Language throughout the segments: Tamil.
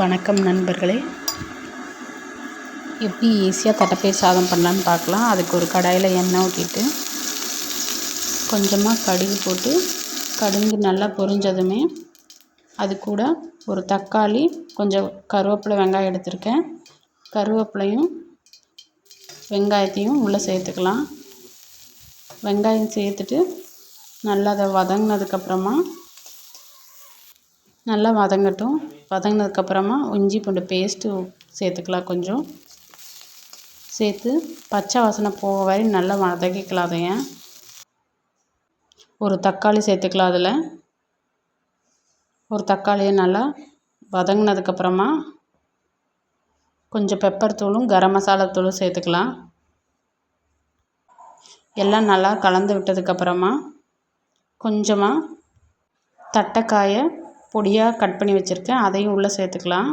வணக்கம் நண்பர்களே. எப்படி ஈஸியாக தட்டப்பை சாதம் பண்ணலான்னு பார்க்கலாம். அதுக்கு ஒரு கடாயில் எண்ணெய் ஊற்றிட்டு கொஞ்சமாக கடுகு போட்டு கடுகு நல்லா பொரிஞ்சதுமே அது கூட ஒரு தக்காளி கொஞ்சம் கருவேப்பிலை வெங்காயம் எடுத்திருக்கேன். கருவேப்பிலையும் வெங்காயத்தையும் உள்ளே சேர்த்துக்கலாம். வெங்காயம் சேர்த்துட்டு நல்லா அதை வதங்கினதுக்கப்புறமா நல்லா வதங்கட்டும். வதங்கினதுக்கப்புறமா இஞ்சி பூண்டு பேஸ்ட்டு சேர்த்துக்கலாம் கொஞ்சம். சேர்த்து பச்சை வாசனை போக வரை நல்லா வதக்கிக்கலாம் அதைய ஒரு தக்காளி சேர்த்துக்கலாம் அதில். ஒரு தக்காளியை நல்லா வதங்கினதுக்கப்புறமா கொஞ்சம் பெப்பர் தூளும் கரம் மசாலா தூளும் சேர்த்துக்கலாம். எல்லாம் நல்லா கலந்து விட்டதுக்கப்புறமா கொஞ்சமாக தட்டைக்காயை பொடியாக கட் பண்ணி வச்சுருக்கேன். அதையும் உள்ளே சேர்த்துக்கலாம்.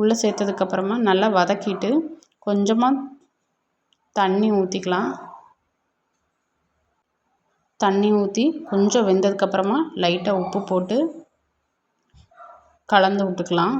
உள்ளே சேர்த்ததுக்கப்புறமா நல்லா வதக்கிட்டு கொஞ்சமாக தண்ணி ஊற்றிக்கலாம் தண்ணி ஊற்றி கொஞ்சம் வெந்ததுக்கப்புறமா லைட்டாக உப்பு போட்டு கலந்து விட்டுக்கலாம்.